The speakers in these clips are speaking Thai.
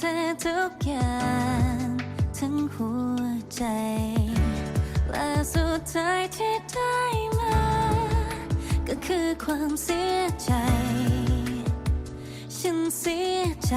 เธอทุกอย่างทั้งหัวใจ และสุดท้ายที่ได้มา ก็คือความเสียใจ ฉันเสียใจ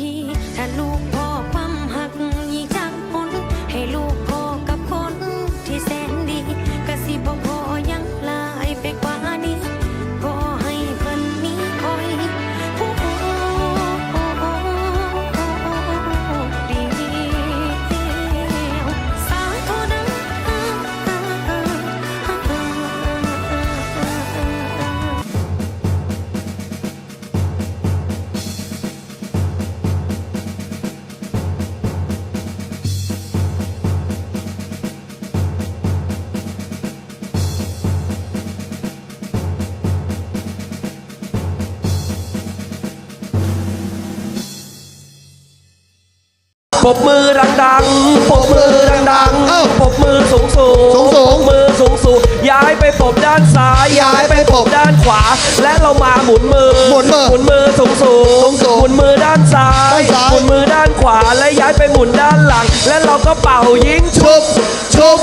ทีถ้าลูกพ่อ ปรบมือดังๆปรบมือดังเอ้าๆปรบมือสูงสูงสูงๆปรบมือสูงสูงย้ายไปปรบด้านซ้ายย้ายไปปรบด้านขวา และเรามาหมุนมือหมุนมือหมุนมือสูงสูงสูงๆหมุนมือด้านซ้ายด้านซ้าย หมุนมือด้านขวาและย้ายไปหมุนด้านหลัง และเราก็เป่ายิงชุบชุบ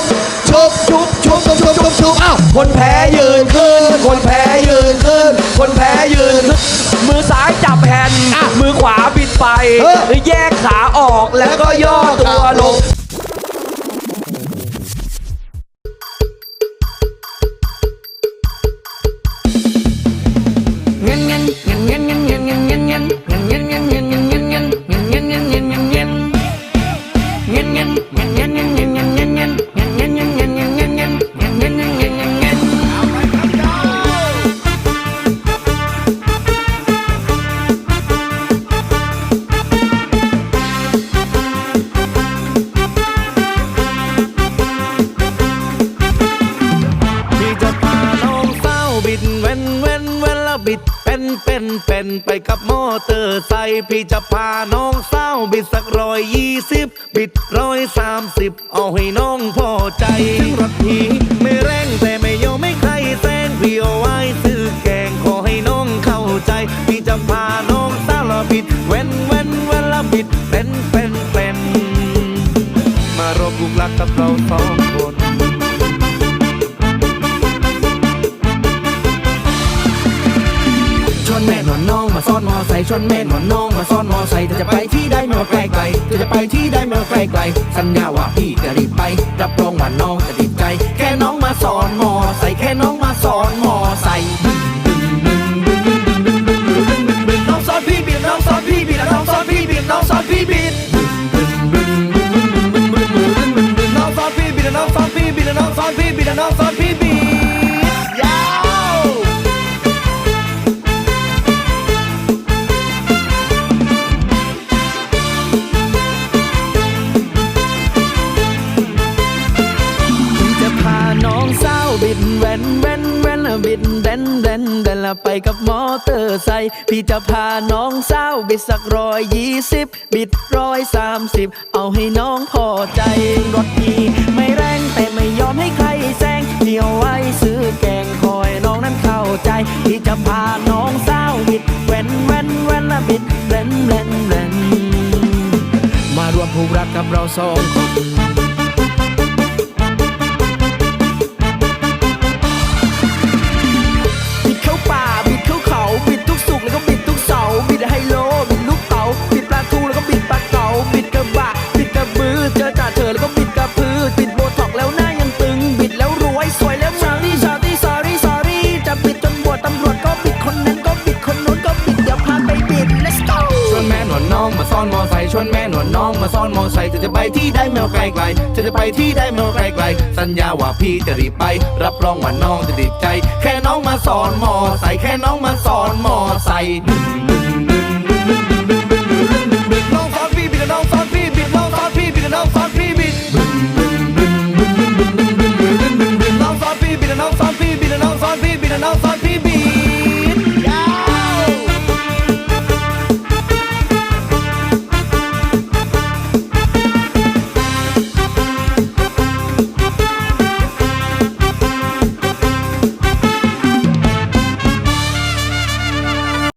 ชุบชุบชุบชุบชุบชุบชุบชุบอ้าวคนแพ้ยืนขึ้น คนแพ้ยืนขึ้น คนแพ้ยืนขึ้นมือซ้ายจับแผ่นอะมือขวาบิดไปเออ แยกขาออ ก็ย่อตัวลง พี่จะพาน้องเศร้าบิดสักร้อยยี่สิบบิดร้อยสามสิบเอาให้น้องพอใจถึงรถพี่ไม่แรงแต่ไม่ยอมไม่ใครแซงพี่เอาไว้ซื้อแกงขอให้น้องเข้าใจ พี่จะพาน้องเศร้าล้วบิดเว้นเว้นเว้นล้วบิดเป็นเป็นเป็นมารบกุกลักกับเราสอง อนน้องมาซ่อนมอไซค์ชวนแม่นอนน้องมาซ่อนมอไซค์เธอจะไปที่ใดไม่ว่าไกลไกลเธอจะไปที่ใดไม่ว่าไกลไกลสัญญาว่าพี่จะรีบไปรับรองว่าน้องจะติดใจ แค่น้องมาสอนมอไซค์แค่น้องมาสอนมอไซค์น้องสอนพี่บิดน้องสอนพี่บิดน้องสอนพี่บิดน้องสอนพี่บิดน้องสอนพี่บิดน้องสอนพี่บิดน้องสอน นเดนเดนแล้วไปกับมอเตอร์ไซค์พี่จะพาน้องสาวบิดสักร้อยยี่สิบบิดร้อยสามสิบเอาให้น้องพอใจรถพี่ไม่แรงแต่ไม่ยอมให้ใครแซงเที่ยวไว้ซื้อแกงคอยน้องนั้นเข้าใจ พี่จะพาน้องสาวบิดแว่นแว่นแว่นละบิดเดนเดนเดนมารวมผูกรักกับเราสองคน อนแม่นวลน้องมาซ้อนมอไซค์เธอจะไปที่ได้แมวไกลไกลเธอจะไปที่ได้แมวไกลไกลสัญญาว่าพี่จะรีบไป รับรองว่าน้องจะติดใจ แค่น้องมาสอนมอไซค์แค่น้องมาสอนมอไซค์